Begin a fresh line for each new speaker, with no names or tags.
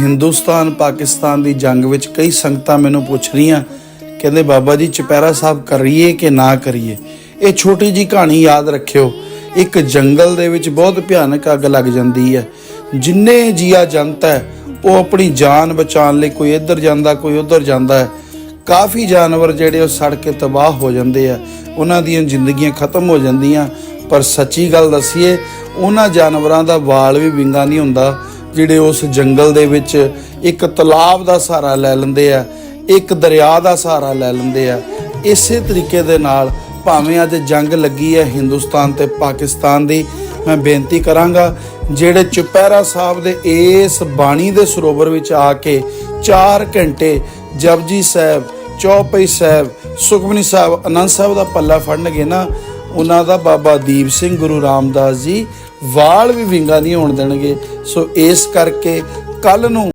ਹਿੰਦੁਸਤਾਨ, ਪਾਕਿਸਤਾਨ ਦੀ ਜੰਗ ਵਿੱਚ ਕਈ ਸੰਗਤਾਂ ਮੈਨੂੰ ਪੁੱਛ ਰਹੀਆਂ, ਕਹਿੰਦੇ ਬਾਬਾ ਜੀ, ਚੁਪਹਿਰਾ ਸਾਹਿਬ ਕਰੀਏ ਕਿ ਨਾ ਕਰੀਏ? ਇਹ ਛੋਟੀ ਜੀ ਕਹਾਣੀ ਯਾਦ ਰੱਖਿਓ। ਇੱਕ ਜੰਗਲ ਦੇ ਵਿੱਚ ਬਹੁਤ ਭਿਆਨਕ ਅੱਗ ਲੱਗ ਜਾਂਦੀ ਹੈ। ਜਿੰਨੇ ਜੀਆ ਜੰਤ ਹੈ, ਉਹ ਆਪਣੀ ਜਾਨ ਬਚਾਉਣ ਲਈ ਕੋਈ ਇੱਧਰ ਜਾਂਦਾ, ਕੋਈ ਉੱਧਰ ਜਾਂਦਾ ਹੈ। ਕਾਫੀ ਜਾਨਵਰ ਜਿਹੜੇ ਉਹ ਸੜ ਕੇ ਤਬਾਹ ਹੋ ਜਾਂਦੇ ਆ। ਉਹਨਾਂ ਦੀਆਂ ਜ਼ਿੰਦਗੀਆਂ ਖਤਮ ਹੋ ਜਾਂਦੀਆਂ। ਪਰ ਸੱਚੀ ਗੱਲ ਦੱਸੀਏ, ਉਹਨਾਂ ਜਾਨਵਰਾਂ ਦਾ ਵਾਲ ਵੀ ਵਿੰਗਾ ਨਹੀਂ ਹੁੰਦਾ। ਜਿਹੜੇ ਉਸ ਜੰਗਲ ਦੇ ਵਿੱਚ ਇੱਕ ਤਲਾਬ ਦਾ ਸਹਾਰਾ ਲੈ ਲੈਂਦੇ ਆ, ਇੱਕ ਦਰਿਆ ਦਾ ਸਹਾਰਾ ਲੈ ਲੈਂਦੇ ਆ, ਇਸੇ ਤਰੀਕੇ ਦੇ ਨਾਲ ਭਾਵੇਂ ਅੱਜ ਜੰਗ ਲੱਗੀ ਹੈ ਹਿੰਦੁਸਤਾਨ ਤੇ ਪਾਕਿਸਤਾਨ ਦੀ, ਮੈਂ ਬੇਨਤੀ ਕਰਾਂਗਾ ਜਿਹੜੇ ਚੁਪਹਿਰਾ ਸਾਹਿਬ ਦੇ ਇਸ ਬਾਣੀ ਦੇ ਸਰੋਵਰ ਵਿੱਚ ਆ ਕੇ 4 ਘੰਟੇ ਜਪਜੀ ਸਾਹਿਬ, ਚੌਪਈ ਸਾਹਿਬ, ਸੁਖਮਨੀ ਸਾਹਿਬ, ਅਨੰਦ ਸਾਹਿਬ ਦਾ ਪੱਲਾ ਫੜਨਗੇ ਨਾ ਉਹਨਾਂ ਦਾ ਬਾਬਾ ਦੀਪ ਸਿੰਘ ਗੁਰੂ ਰਾਮਦਾਸ ਜੀ ਵਾਲ ਵੀ ਵਿੰਗਾ ਨਹੀਂ ਹੋਣ ਦੇਣਗੇ। ਸੋ ਇਸ ਕਰਕੇ ਕੱਲ ਨੂੰ